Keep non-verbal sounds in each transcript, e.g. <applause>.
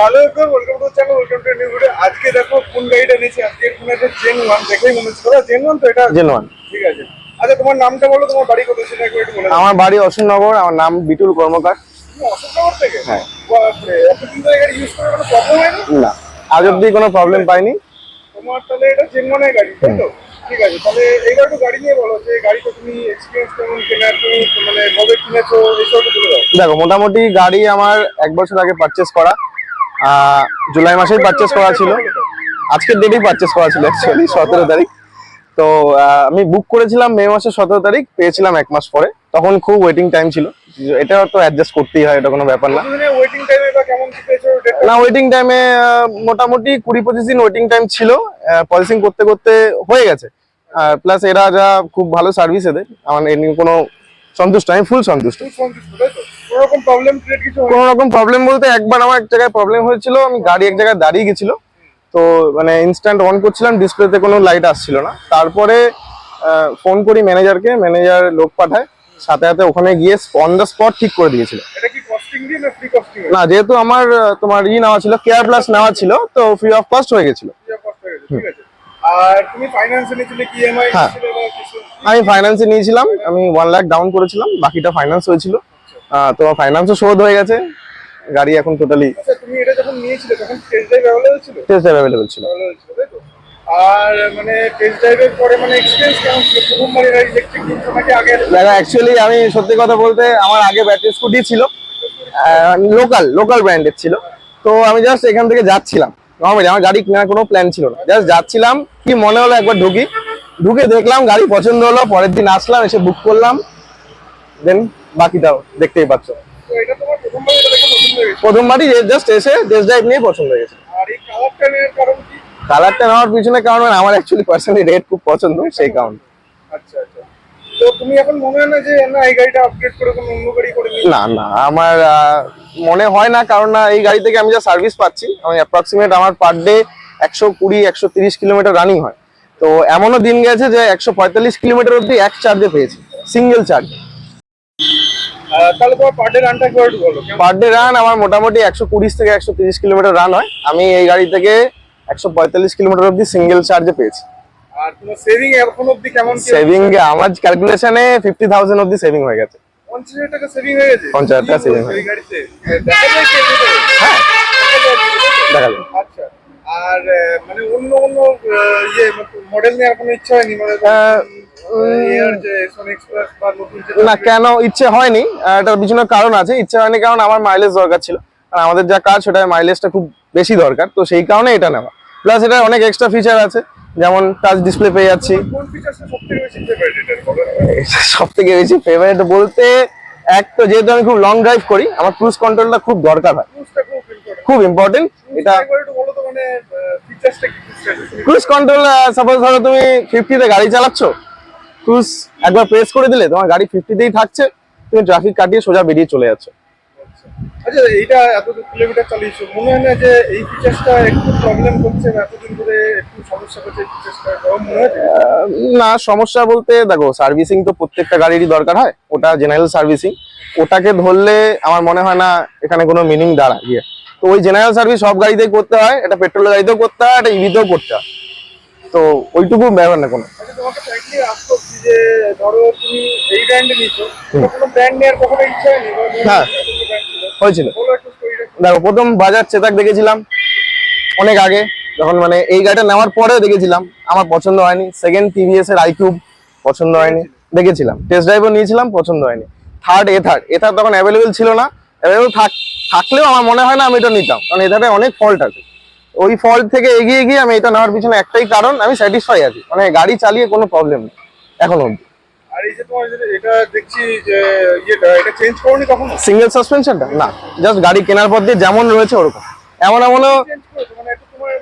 Hello welcome to channel welcome to new video আজকে দেখো কোন গাড়িটা নিয়েছি? আজকে কোন একটা জেন ওয়ান দেখেই মনে হচ্ছে। জেন ওয়ান তো এটা জেন ওয়ান ঠিক আছে। আচ্ছা তোমার নামটা বলো তোমার বাড়ি কোথায় সেটা একটু একটু বলে আমার বাড়ি অশোকনগর আমার নাম বিটুল কর্মকার। অশোকনগর থেকে? হ্যাঁ। বাপরে এতদিন ধরে গাড়ি ইউজ করে কোনো প্রবলেম হয়নি? না আজ অব্দি কোনো প্রবলেম পাইনি। তোমার তাহলে এটা জেন ওয়ানের গাড়ি তাই তো? ঠিক আছে তাহলে এইবার একটু গাড়ি নিয়ে বলো যে গাড়িটা তুমি এক্সপিরিয়েন্স কেমন কেনার তুমি মানে কবে কিনেছো এইসব একটু বলে দাও। দেখো মোটামুটি গাড়ি আমার এক বছর আগে পারচেস করা। জুলাই মাসেই পারচেস করা ছিল। আজকের ডেটেই পারচেস করা ছিল অ্যাকচুয়ালি সতেরো তারিখ। তো আমি বুক করেছিলাম মে মাসের সতেরো তারিখ পেয়েছিলাম এক মাস পরে। তখন খুব ওয়েটিং টাইম ছিল। এটা তো অ্যাডজাস্ট করতেই হয় এটা কোনো ব্যাপার না। না ওয়েটিং টাইমে মোটামুটি কুড়ি পঁচিশ দিন ওয়েটিং টাইম ছিল। পলিসিং করতে করতে হয়ে গেছে। প্লাস এরা যা খুব ভালো সার্ভিস এদের। আমার এ নিয়ে কোনো সন্তুষ্ট আমি ফুল সন্তুষ্ট। কোনো রকম প্রবলেম বলতে একবার আমার এক জায়গায় প্রবলেম হয়েছিল আমি গাড়ি এক জায়গায় দাঁড়িয়ে গেছিল। তো মানে ইনস্ট্যান্ট অন করছিলাম ডিসপ্লেতে কোনো লাইট আসছিল না। তারপরে ফোন করি ম্যানেজারকে ম্যানেজার লোক পাঠায়। সাথে সাথে ওখানে গিয়ে অন দ্য স্পট ঠিক করে দিয়েছিল। না যেহেতু আমার তোমার ই নেওয়া ছিল কেয়ার প্লাস নেওয়া ছিল তো ফ্রি অফ কস্ট হয়ে গেছিল। ঠিক আছে। আর তুমি ফাইন্যান্সে নিয়েছিলে কি ইএমআই হ্যাঁ। আমি ফাইন্যান্সে নিয়েছিলাম আমি ওয়ান লাখ ডাউন করেছিলাম বাকিটা ফাইন্যান্স হয়েছিল। তো ফাইন্যান্সও শোধ হয়ে গেছে গাড়ি এখন টোটালি আচ্ছা তুমি এটা যখন নিয়েছিলে তখন টেস্ট ড্রাইভ অ্যাভেলেবল ছিল? টেস্ট অ্যাভেলেবেল অ্যাভেলেবল ছিল। আর মানে টেস্ট ড্রাইভের পরে মানে এক্সপিরিয়েন্স কেমন ছিল? প্রথমবার এরা ইলেকট্রিক কিনছো নাকি আগে দেখো অ্যাকচুয়ালি আমি সত্যি কথা বলতে আমার আগে ব্যাটারি স্কুটি ছিল। লোকাল লোকাল ব্র্যান্ডের ছিল। তো আমি জাস্ট এখান থেকে যাচ্ছিলাম। নর্মালি আমার গাড়ি কেনার কোনো প্ল্যান ছিল না। জাস্ট যাচ্ছিলাম কি মনে হলো একবার ঢুকি। ঢুকে দেখলাম গাড়ি পছন্দ হলো পরের দিন আসলাম এসে বুক করলাম। দেন বাকিটাও দেখতেই পাচ্ছ। প্রথমবারই জাস্ট এসে টেস্ট ড্রাইভ নিয়ে পছন্দ হয়ে গেছে। কালারটা নেওয়ার পিছনে কারণ আমার অ্যাকচুয়ালি পার্সোনালি রেড খুব পছন্দ সেই কারণ। তো তুমি এখন মনে হয় না যে না এই গাড়িটা আপগ্রেড করে কোনো অন্য গাড়ি করে না না আমার মনে হয় না কারণ না এই গাড়ি থেকে আমি যা সার্ভিস পাচ্ছি আমি অ্যাপ্রক্সিমেট আমার পার ডে একশো কুড়ি একশো তিরিশ কিলোমিটার রানিং হয়। তো এমনও দিন গেছে যে একশো পঁয়তাল্লিশ কিলোমিটার অব্দি এক চার্জে পেয়েছি সিঙ্গেল চার্জ তাহলে তোমার পার ডে রানটা একবার একটু বলো পার ডে রান আমার মোটামুটি একশো কুড়ি থেকে একশো তিরিশ কিলোমিটার রান হয়। আমি এই গাড়ি থেকে একশো পঁয়তাল্লিশ কিলোমিটার অব্দি সিঙ্গেল চার্জে পেয়েছি। আর তোমার সেভিং এখন অবধি কেমন সেভিং আমার ক্যালকুলেশনে ফিফটি থাউজেন্ড অব্দি সেভিং হয়ে গেছে। পঞ্চাশ হাজার টাকা সেভিং হয়ে গেছে? 50,000 টাকা বলছো হয়ে দেখা যায় কি হ্যাঁ। দেখা যায় আচ্ছা। আর মানে অন্য অন্য ইয়ে মডেল নেওয়ার কোনো ইচ্ছা হয়নি? মানে না কেন ইচ্ছে হয়নি? এটার পিছনে কারণ আছে। ইচ্ছে হয়নি কারণ আমার মাইলেজ দরকার ছিল। আর আমাদের যা কাজ সেটা মাইলেজটা খুব বেশি দরকার। তো সেই কারণে এটা নেওয়া। প্লাস এটা অনেক এক্সট্রা ফিচার আছে। যেমন টাচ ডিসপ্লে পেয়ে যাচ্ছি। সব থেকে বেশি ফেভারিট বলতে এক তো যেহেতু আমি খুব লং ড্রাইভ করি আমার ক্রুজ কন্ট্রোলটা খুব দরকার হয়। খুব ইম্পর্টেন্ট এটা ক্রুজ কন্ট্রোল সাপোজ ধরো তুমি ফিফটিতে গাড়ি চালাচ্ছ। ক্রুজ একবার প্রেস করে দিলে তোমার গাড়ি ফিফটিতেই থাকছে। তুমি ট্রাফিক কাটিয়ে সোজা বেরিয়ে চলে যাচ্ছ। আচ্ছা এইটা এত কিলোমিটার চালিয়েছো। মনে হয় না যে এই ফিচারসটা একটু প্রবলেম করছে এতদিন ধরে একটু সমস্যা করছে ফিচারসটা না সমস্যা বলতে দেখো সার্ভিসিং তো প্রত্যেকটা গাড়িরই দরকার হয়। ওটা জেনারেল সার্ভিসিং ওটাকে ধরলে আমার মনে হয় না এখানে কোনো মিনিং দাঁড়ায়। গিয়ে তো ওই জেনারেল সার্ভিস সব গাড়িতেই করতে হয় এটা পেট্রোল গাড়িতেও করতে হয় এটা ইভিতেও করতে হয়। তো ওইটুকু ব্যাপার না কোনো। আচ্ছা যে ধরো তুমি এই ব্র্যান্ডে নিছো কোনো ব্র্যান্ড নেওয়ার কখনো ইচ্ছা হয়নি? হ্যাঁ। হয় এত brand ছিল। হয়েছিল। দেখো, প্রথম বাজার চেতাক দেখেছিলাম অনেক আগে। যখন মানে এই গাড়িটা নেওয়ার পরেও দেখেছিলাম। আমার পছন্দ হয়নি। সেকেন্ড টিভিএস এর আইকিউব পছন্দ হয়নি। দেখেছিলাম। টেস্ট ড্রাইভও নিয়েছিলাম, পছন্দ হয়নি। Third A third A third তখন অ্যাভেলেবেল ছিল না। অ্যাভেলেবেল থাক থাকলেও আমার মনে হয় না আমি এটা নিতাম। কারণ এটাতে অনেক ফল্ট আছে। ওই ফল্ট থেকে এগিয়ে গিয়ে আমি এটা নেওয়ার পিছনে একটাই কারণ, আমি স্যাটিসফাই আছি। মানে গাড়ি চালিয়ে কোনো প্রবলেম নেই। এখন অব্দি আর এই যে তোমার এটা দেখছি যে ইয়েটা এটা চেঞ্জ করনি কখনো? সিঙ্গেল সাসপেনশনটা না জাস্ট গাড়ি কেনার পর দিয়ে যেমন রয়েছে ওরকম। এমন এমনও মানে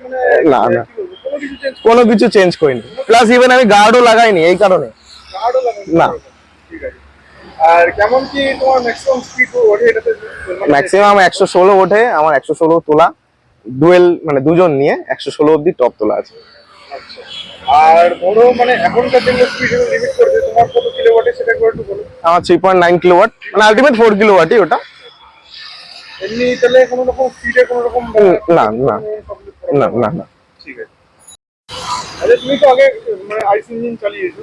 মানে না, না। কোনো কিছু চেঞ্জ করিনি। প্লাস ইভেন আমি গার্ডও লাগাইনি এই কারণে। না। ঠিক আছে। আর কেমন কি তোমার ম্যাক্সিমাম স্পিড ওঠে এটাতে? মানে ম্যাক্সিমাম একশো ষোলো ওঠে আমার একশো ষোলো তোলা। ডুয়েল মানে দুজন নিয়ে একশো ষোলো অব্দি টপ তোলা আছে। আচ্ছা। আর ধরো মানে এখনকার যেগুলো স্পিড লিমিট করেছে তোমার কত কিলোওয়াটে সেটা একবার একটু বলো। আমার থ্রি পয়েন্ট নাইন কিলোওয়াট মানে আলটিমেট ফোর কিলোওয়াটই ওটা। এমনি তাহলে কোনো রকম স্পিডে কোনো রকম না, না। না না না। ঠিক আছে। আচ্ছা তুমি তো আগে মানে আইস ইঞ্জিন চালিয়েছো।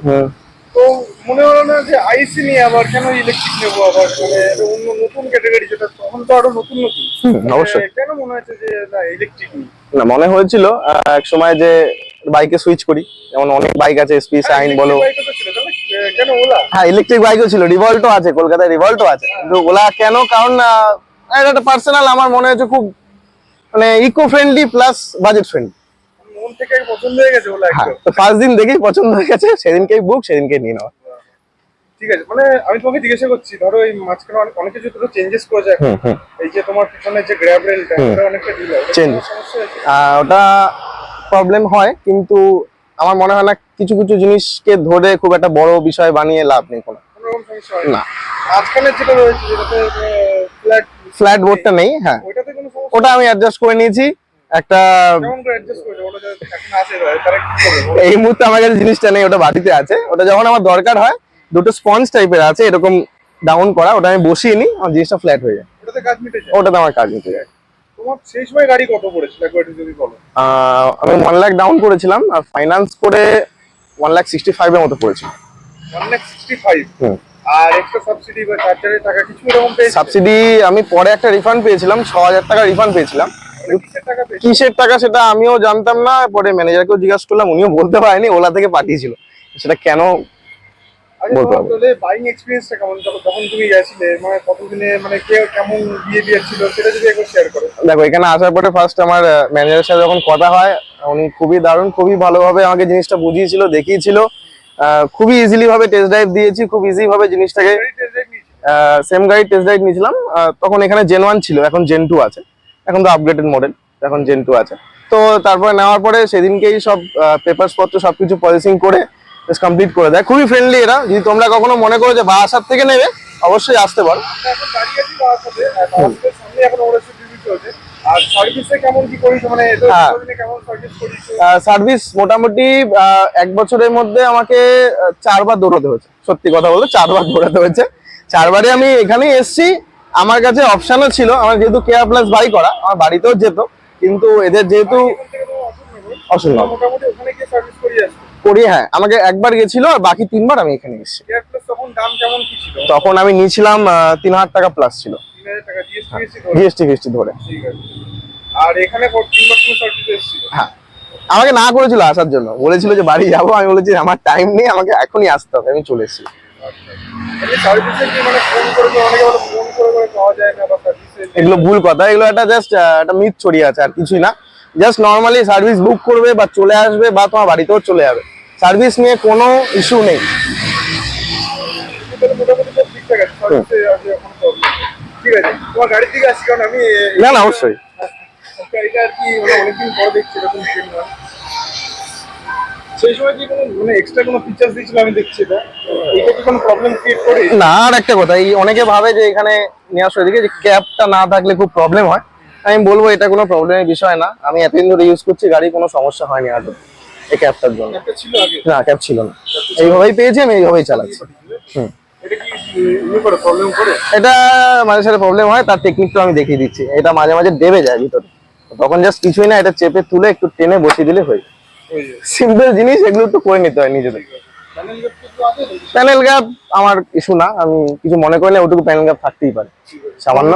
তো মনে হলো না যে আইসি নিয়ে আবার কেন ইলেকট্রিক নেব আবার? মানে অন্য নতুন ক্যাটাগরি যেটা তখন তো আরও নতুন নতুন। মানে অবশ্যই। কেন মনে হচ্ছে যে না ইলেকট্রিক না মনে হয়েছিল এক সময় যে বাইকে সুইচ করি। যেমন অনেক বাইক আছে এসপি সাইন বলো। কেন ওলা? হ্যাঁ ইলেকট্রিক বাইকও ছিল রিভল্টও আছে কলকাতায় রিভল্টও আছে। কিন্তু ওলা কেন? কারণ এটা একটা পার্সোনাল আমার মনে হয়েছে খুব মানে eco friendly plus budget friendly মন থেকে পছন্দ হয়ে গেছে ওলা হ্যাঁ একদম তো ফার্স্ট দিন দেখেই পছন্দ হয়ে গেছে সেদিনকেই বুক সেদিনকেই নিয়ে নেওয়া। ঠিক আছে মানে আমি তোমাকে জিজ্ঞাসা করছি ধরো এই মাঝখানে অনেক কিছু তো চেঞ্জেস করেছে এই যে তোমার পিছনে যে গ্র্যাব রেলটা। অনেকটা ওটা প্রবলেম হয় কিন্তু আমার মনে হয় না কিছু কিছু জিনিসকে ধরে খুব একটা বড় বিষয় বানিয়ে লাভ নেই কোনো। না। মাঝখানে যেটা রয়েছে যেটাতে ফ্ল্যাট ফ্ল্যাট বোর্ডটা নেই হ্যাঁ। ওটা আমি অ্যাডজাস্ট করে নিয়েছি। একটা <laughs> এই মুহূর্তে আমার কাছে জিনিসটা নেই ওটা বাড়িতে আছে। ওটা যখন আমার দরকার হয় দুটো স্পঞ্জ টাইপের আছে এরকম ডাউন করা ওটা আমি বসিয়ে নিই আমার জিনিসটা ফ্ল্যাট হয়ে যায়। ওটাতে মিটে আমার কাজ নিতে যায়। তোমার সেই সময় গাড়ি কত পড়েছিল একবার যদি বলো? আমি ওয়ান লাখ ডাউন করেছিলাম আর ফাইন্যান্স করে ওয়ান লাখ সিক্সটি ফাইভের মতো পড়েছিল one lakh sixty five hmm. আর এক্সট্রা সাবসিডি বা চার্জারের টাকা কিছু এরকম সাবসিডি আমি পরে একটা রিফান্ড পেয়েছিলাম ছ হাজার টাকা রিফান্ড পেয়েছিলাম। কিসের টাকা সেটা আমিও জানতাম না পরে ম্যানেজারকেও জিজ্ঞাসা করলাম উনিও বলতে পারেনি ওলা থেকে পাঠিয়েছিল। সেটা কেন বলতে। তাহলে বাইং এক্সপিরিয়েন্সটা কেমন? যখন তখন তুমি গেছিলে মানে কতদিনে মানে কে কেমন বিহেভিয়ার ছিল সেটা যদি একবার শেয়ার করো। দেখো এখানে আসার পরে ফার্স্ট আমার ম্যানেজারের সাথে যখন কথা হয় উনি খুবই দারুণ খুবই ভালোভাবে আমাকে জিনিসটা বুঝিয়েছিল দেখিয়েছিল। খুবই ইজিলি ভাবে টেস্ট ড্রাইভ দিয়েছি খুব ইজি ভাবে জিনিসটাকে? সেম গাড়ি টেস্ট ড্রাইভ নিয়েছিলাম। তখন এখানে জেন ওয়ান ছিল এখন জেন টু আছে। এখন তো আপগ্রেডেড মডেল এখন জেন টু আছে। তো তারপরে নেওয়ার পরে সেদিনকেই সব পেপারস পত্র সবকিছু প্রসেসিং করে কমপ্লিট করে দেয়। খুবই ফ্রেন্ডলি এরা। যদি তোমরা কখনো মনে করো যে বাসার থেকে নেবে অবশ্যই আসতে পারো। বারাসাতে, সার্ভিসে মানে হ্যাঁ। সার্ভিস মোটামুটি এক বছরের মধ্যে আমাকে চারবার দৌড়াতে হয়েছে। সত্যি কথা বলতে চারবার দৌড়াতে হয়েছে। চারবারে আমি এসেছি। আমার কাছে অপশনও ছিল। আমার যেহেতু কেয়ার প্লাস বাই করা আমার বাড়িতেও যেত। কিন্তু এদের যেহেতু অসুবিধা নেই। মোটামুটি ওখানে গিয়ে সার্ভিস করিয়ে আসবে। করি হ্যাঁ আমাকে একবার গেছিল আর বাকি তিনবার আমি এখানে এসেছি। তখন আমি নিয়েছিলাম তিন হাজার টাকা প্লাস ছিল। জিএসটি ধরে ফিএসটি ধরে? আর এখানে হ্যাঁ। আমাকে না করেছিল আসার জন্য। বলেছিল যে বাড়ি যাব। আমি বলেছি আমার টাইম নেই আমাকে এখনই আসতে হবে। আমি চলে এসেছি। কি মানে এগুলো ভুল কথা। এগুলো একটা জাস্ট একটা মিথ ছড়িয়ে আছে আর কিছুই না। জাস্ট নর্মালি সার্ভিস বুক করবে বা চলে আসবে বা তোমার বাড়িতেও চলে যাবে। সার্ভিস নিয়ে কোনো ইস্যু নেই। না না অবশ্যই। গাড়িটা আর কি অনেকদিন পর দেখছি এরকম ট্রেন সেই সময় কি কোনো এক্সট্রা কোনো ফিচার্স দিয়েছিল? আমি দেখছি এটা। এটা কি কোনো প্রবলেম ক্রিয়েট করে? না আর একটা কথা এই অনেকে ভাবে যে এখানে নিয়ে আসো এদিকে যে ক্যাবটা না থাকলে খুব প্রবলেম হয়। আমি বলব এটা কোনো প্রবলেমের বিষয় না। আমি এতদিন ধরে ইউজ করছি গাড়ি কোনো সমস্যা হয়নি আদৌ এই ক্যাবটার জন্য। না ক্যাব ছিল না। এইভাবেই পেয়েছি আমি এইভাবেই চালাচ্ছি। হুম। এটা কি ইয়ে এটা মাঝে সাথে প্রবলেম হয় তার টেকনিকটা আমি দেখিয়ে দিচ্ছি। এটা মাঝে মাঝে দেবে যায় ভিতরে। তখন জাস্ট কিছুই না এটা চেপে তুলে একটু টেনে বসিয়ে দিলে হয়ে সিম্পল জিনিস এগুলো একটু করে নিতে হয় নিজেদের। প্যানেল গ্যাপ আমার ইস্যু না আমি কিছু মনে করি না ওটুকু প্যানেল গ্যাপ থাকতেই পারে। সামান্য?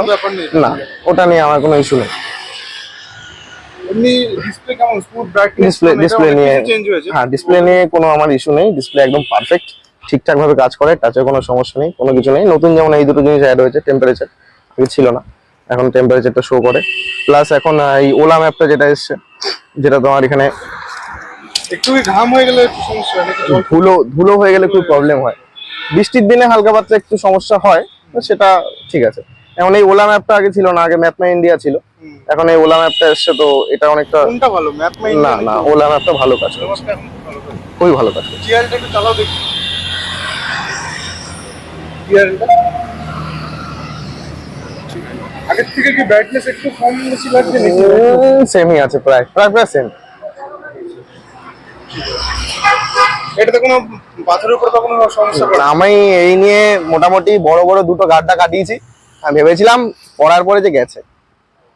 না ওটা নিয়ে আমার কোনো ইস্যু নেই। এমনি ডিসপ্লে কেমন? স্মুথ ব্রাইটনেস ডিসপ্লে ডিসপ্লে নিয়ে চেঞ্জ হয়েছে। হ্যাঁ ডিসপ্লে নিয়ে কোনো আমার ইস্যু নেই। ডিসপ্লে একদম পারফেক্ট ঠিকঠাক ভাবে কাজ করে কোনো সমস্যা নেই কোনো কিছু নেই। নতুন যেমন এই দুটো জিনিস অ্যাড হয়েছে টেম্পারেচার আগে ছিল না। এখন টেম্পারেচারটা শো করে। প্লাস এখন এই ওলা ম্যাপটা যেটা এসছে যেটা তোমার এখানে একটু ঘাম হয়ে গেলে একটু সমস্যা নাকি জল? ধুলো ধুলো হয়ে গেলে খুব প্রবলেম হয়। বৃষ্টির দিনে হালকা পাতলা একটু সমস্যা হয় সেটা ঠিক আছে। এখন এই ওলা ম্যাপটা আগে ছিল না আগে ম্যাপ মাই ইন্ডিয়া ছিল। এখন এই ওলা ম্যাপটা এসছে তো এটা অনেকটা কোনটা ভালো? ম্যাপ মাই না না ওলা ম্যাপটা ভালো কাজ করে খুবই ভালো কাজ করে জিআরটা একটু চালাও দেখি। জিআরটা আগের থেকে কি ব্রাইটনেস একটু কম বেশি লাগছে নাকি? সেমই আছে প্রায়। প্রায় প্রায় সেম এটাতে কোনো পাথরের উপর তো কোনো সমস্যা না। আমি এই নিয়ে মোটামুটি বড় বড় দুটো গাড্ডা কাটিয়েছি। আমি ভেবেছিলাম পড়ার পরে যে গেছে।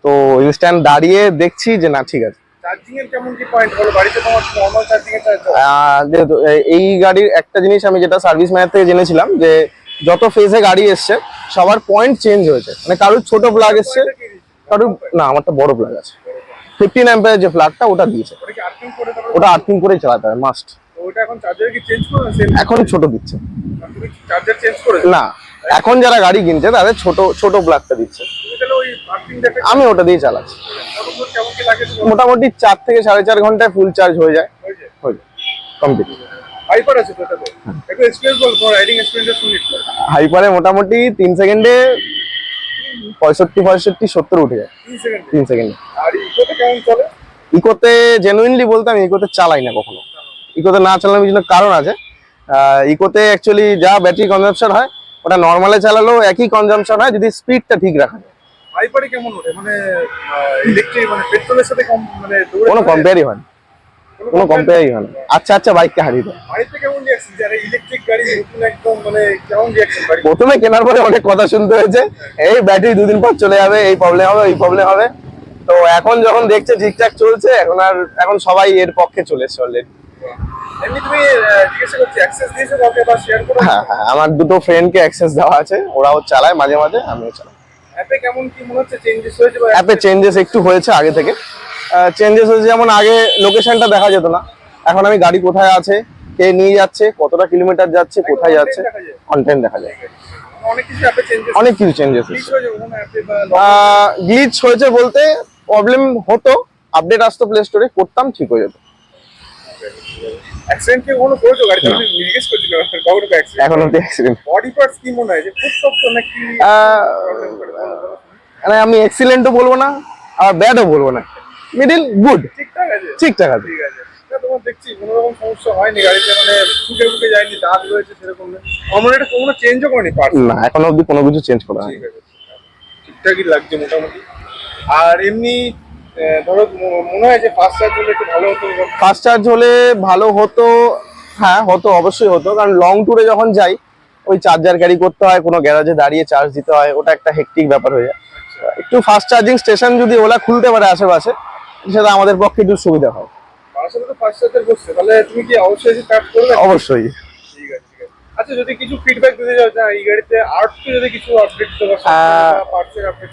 তো ইনস্ট্যান্ট দাঁড়িয়ে দেখছি যে না ঠিক আছে। এই গাড়ির একটা জিনিস আমি যেটা সার্ভিস ম্যানের থেকে জেনেছিলাম যে যত ফেজে গাড়ি এসছে সবার পয়েন্ট চেঞ্জ হয়েছে। মানে কারোর ছোট প্লাগ এসছে কারোর না আমারটা বড় প্লাগ আছে। ফিফটিন অ্যাম্পের যে প্লাগটা ওটা দিয়েছে। ওটা আর্থিং করেই চালাতে হয় মাস্ট এখন ছোট দিচ্ছে। না। এখন যারা গাড়ি কিনছে তাদের ছোট ছোট প্লাগটা দিচ্ছে। আমি ওটা দিয়ে চালাচ্ছি। মোটামুটি চার থেকে সাড়ে চার ঘন্টায় ফুল চার্জ হয়ে যায়। হয়ে যায়। কমপ্লিট হাইপার আছে তো একটু এক্সপিরিয়েন্স বল তোমার রাইডিং এক্সপিরিয়েন্স শুনি হাইপারে মোটামুটি তিন সেকেন্ডে পঁয়ষট্টি পঁয়ষট্টি সত্তর উঠে যায়। তিন সেকেন্ডে? আর ইকোতে কেমন চলে? ইকোতে জেনুইনলি বলতে আমি ইকোতে চালাই না কখনো। ইকোতে না চালানোর পিছনে কারণ আছে। ইকোতে অ্যাকচুয়ালি যা ব্যাটারি কনজাম্পশন হয় ওটা নর্মালে চালালেও একই কনজাম্পশন হয় যদি স্পিডটা ঠিক রাখা যায়। হাইপারে কেমন ওঠে? মানে ইলেকট্রিক মানে পেট্রোলের সাথে কম মানে কোনো কম্পেয়ারই হয় না। কোনো কম্পেয়ারই হয় না। আচ্ছা আচ্ছা বাইককে হারিয়ে দেয় বাড়িতে কেমন রিয়াকশন যারা ইলেকট্রিক গাড়ি নতুন একদম মানে কেমন রিয়াকশন বাড়ি প্রথমে কেনার পরে অনেক কথা শুনতে হয়েছে এই ব্যাটারি দুদিন পর চলে যাবে এই প্রবলেম হবে এই প্রবলেম হবে। তো এখন যখন দেখছে ঠিকঠাক চলছে এখন আর এখন সবাই এর পক্ষে চলে এসছে অলরেডি করো হ্যাঁ হ্যাঁ আমার দুটো ফ্রেন্ডকে অ্যাক্সেস দেওয়া আছে ওরাও চালায় মাঝে মাঝে আমিও চালাই। অ্যাপে কেমন কি মনে হচ্ছে চেঞ্জেস হয়েছে অ্যাপে চেঞ্জেস একটু হয়েছে আগে থেকে। চেঞ্জেস হয়েছে যেমন আগে লোকেশনটা দেখা যেত না। এখন আমি গাড়ি কোথায় আছে কে নিয়ে যাচ্ছে কতটা কিলোমিটার যাচ্ছে কোথায় যাচ্ছে। কন্টেন্ট দেখা যায়। অনেক কিছু চেঞ্জেস অনেক কিছু চেঞ্জেস হয়েছে। গ্লিচ হয়েছে? বলতে প্রবলেম হতো আপডেট আসতো প্লে স্টোরে করতাম ঠিক হয়ে যেত। অ্যাক্সিডেন্ট কি কোনো করেছ? গাড়িতে আমি জিজ্ঞেস করছি কখনো অ্যাক্সিডেন্ট এখন অব্দি অ্যাক্সিডেন্ট বডি পার্টস কি মনে হয়? যে খুব শক্ত নাকি। মানে আমি এক্সিলেন্টও বলব না আর ব্যাডও বলব না। মিডিল গুড ঠিকঠাক আছে? ঠিকঠাক আছে। ঠিক আছে। তোমার দেখছি কোনো রকম সমস্যা হয়নি গাড়িতে মানে ফুটে ফুটে যায়নি দাগ রয়েছে সেরকম না। আমার এটা কোনো চেঞ্জও করেনি পার্টস না এখনও অব্দি কোনো কিছু চেঞ্জ করা হয়নি। ঠিকঠাকই লাগছে মোটামুটি। আর এমনি ধরো মনে হয় যে ফার্স্ট চার্জ হলে একটু ভালো হতো ফাস্ট চার্জ হলে ভালো হতো হ্যাঁ হতো অবশ্যই হতো কারণ লং ট্যুরে যখন যাই ওই চার্জার ক্যারি করতে হয় কোনো গ্যারাজে দাঁড়িয়ে চার্জ দিতে হয় ওটা একটা হেক্টিক ব্যাপার হয়ে যায়। একটু ফাস্ট চার্জিং স্টেশন যদি ওলা খুলতে পারে আশেপাশে সেটা আমাদের পক্ষে একটু সুবিধা হয়। অবশ্যই স্টার্ট করবে? অবশ্যই। ঠিক আছে আচ্ছা যদি কিছু ফিডব্যাক দিতে চাও না এই গাড়িতে আর যদি কিছু আপডেট করো আহ, পার্টসের আপডেট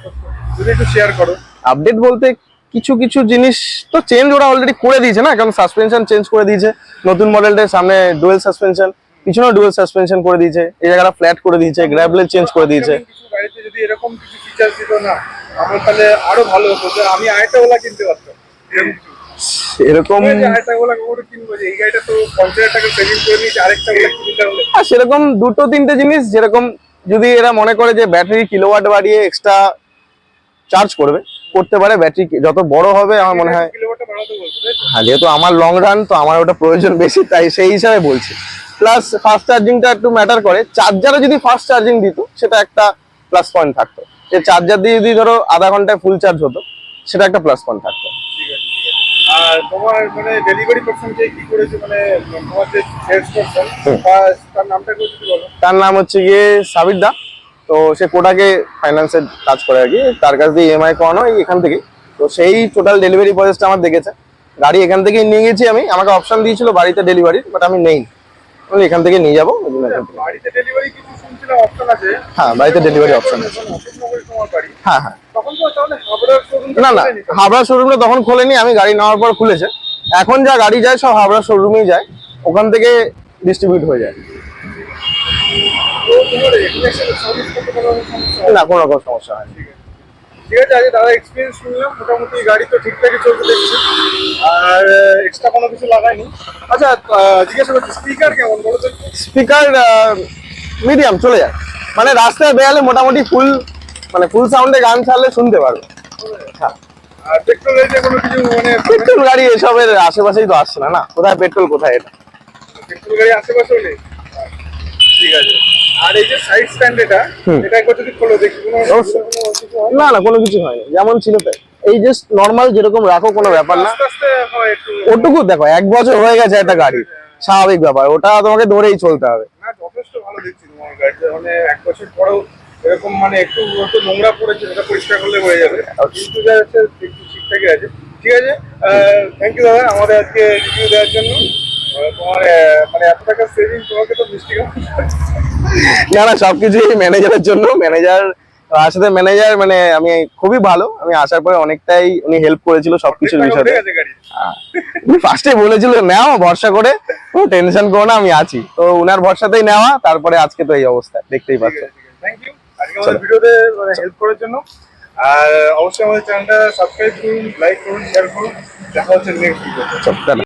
যদি একটু শেয়ার করো। আপডেট বলতে কিছু কিছু জিনিস তো চেঞ্জ ওরা অলরেডি করে দিয়েছে না কারণ সাসপেনশন চেঞ্জ করে দিয়েছে। নতুন মডেলটার সামনে ডুয়েল সাসপেনশন পিছনেও ডুয়েল সাসপেনশন করে দিয়েছে। এই জায়গাটা ফ্ল্যাট করে দিয়েছে গ্র্যাবলেট চেঞ্জ করে দিয়েছে। গাড়িতে যদি এরকম কিছু দিত না আমার তাহলে আরও ভালো হতো যে আমি আরেকটা ওলা কিনতে পারতাম সেরকম দুটো তিনটে জিনিস যেরকম যদি এরা মনে করে যে ব্যাটারি কিলোওয়াট বাড়িয়ে এক্সট্রা চার্জ করবে করতে পারে ব্যাটারি যত বড় হবে আমার মনে হয়? হ্যাঁ যেহেতু আমার লং রান তো আমার ওটা প্রয়োজন বেশি তাই সেই হিসাবে বলছি। প্লাস ফাস্ট চার্জিংটা একটু ম্যাটার করে। চার্জারে যদি ফাস্ট চার্জিং দিত সেটা একটা প্লাস পয়েন্ট থাকতো। যে চার্জার দিয়ে যদি ধরো আধা ঘন্টায় ফুল চার্জ হতো সেটা একটা প্লাস পয়েন্ট থাকতো। ঠিক আছে আর তোমার মানে ডেলিভারি পার্সন যে কি করেছে মানে তোমার যে সেলস পার্সন তার নামটা একটু যদি বলো। তার নাম হচ্ছে গিয়ে সাবির দা। তো সে কোটাকে ফাইন্যান্সের কাজ করে আর কি। তার কাছ দিয়ে ইএমআই করানো এখান থেকে তো সেই টোটাল ডেলিভারি প্রসেসটা আমার দেখেছে। গাড়ি এখান থেকেই নিয়ে গেছি আমি। আমাকে অপশন দিয়েছিল বাড়িতে ডেলিভারি বাট আমি নেই। এখান থেকে নিয়ে যাব। থেকে- আছে? হ্যাঁ বাড়িতে ডেলিভারি অপশন আছে। হ্যাঁ হ্যাঁ। না না হাবড়া শোরুমটা তখন খোলেনি। আমি গাড়ি নেওয়ার পর খুলেছে। এখন যা গাড়ি যায় সব হাবড়া শোরুমেই যায়। ওখান থেকে ডিস্ট্রিবিউট হয়ে যায়। না। কোনো রকম সমস্যা হয় ঠিক আছে আজকে দাদা এক্সপিরিয়েন্স শুনলাম। মোটামুটি গাড়ি তো ঠিকঠাকই চলতে দেখছি। আর এক্সট্রা কোনো কিছু লাগাইনি। আচ্ছা জিজ্ঞাসা করছি স্পিকার কেমন বলো তো স্পিকার মিডিয়াম চলে যায়। মানে রাস্তায় বেয়ালে মোটামুটি ফুল মানে ফুল সাউন্ডে গান ছাড়লে শুনতে পারবে হ্যাঁ। আর পেট্রোলের যে কোনো কিছু মানে পেট্রোল গাড়ি এসবের আশেপাশেই তো আসছে না না? কোথায় পেট্রোল কোথায় এটা? পেট্রোল গাড়ি আশেপাশেও নেই? ঠিক আছে। আর এই যে সাইড স্ট্যান্ড এটা এটা একবার যদি খোলো দেখি না না কোনো কিছু হয়নি যেমন ছিল তাই। এই জাস্ট নর্মাল যেরকম রাখো কোনো ব্যাপার না। ওটুকু দেখো এক বছর হয়ে গেছে একটা গাড়ি। স্বাভাবিক ব্যাপার। ওটা তোমাকে ধরেই চলতে হবে। না যথেষ্ট ভালো দেখছি তোমার গাড়িটা মানে এক বছর পরেও এরকম মানে একটু নোংরা পড়েছে সেটা পরিষ্কার করলে হয়ে যাবে। কিন্তু যা আছে একটু ঠিকঠাকই আছে। ঠিক আছে? থ্যাংক ইউ দাদা আমাদের আজকে রিভিউ দেওয়ার জন্য। তোমার মানে এত টাকা সেভিং তোমাকে তো মিষ্টি না না সবকিছুই ম্যানেজারের জন্য। ম্যানেজার সাথে ম্যানেজার মানে আমি খুবই ভালো। আমি আসার পরে অনেকটাই উনি হেল্প করেছিল সবকিছুর বিষয়ে। উনি ফার্স্টে বলেছিল নাও ভরসা করে। কোনো টেনশন করো না আমি আছি। তো উনার ভরসাতেই নেওয়া তারপরে আজকে তো এই অবস্থা দেখতেই পাচ্ছ। থ্যাংক ইউ আজকে আমাদের ভিডিওতে মানে হেল্প করার জন্য। আর অবশ্যই আমাদের চ্যানেলটা সাবস্ক্রাইব করুন লাইক করুন শেয়ার করুন। দেখা হচ্ছে নেক্সট ভিডিও সব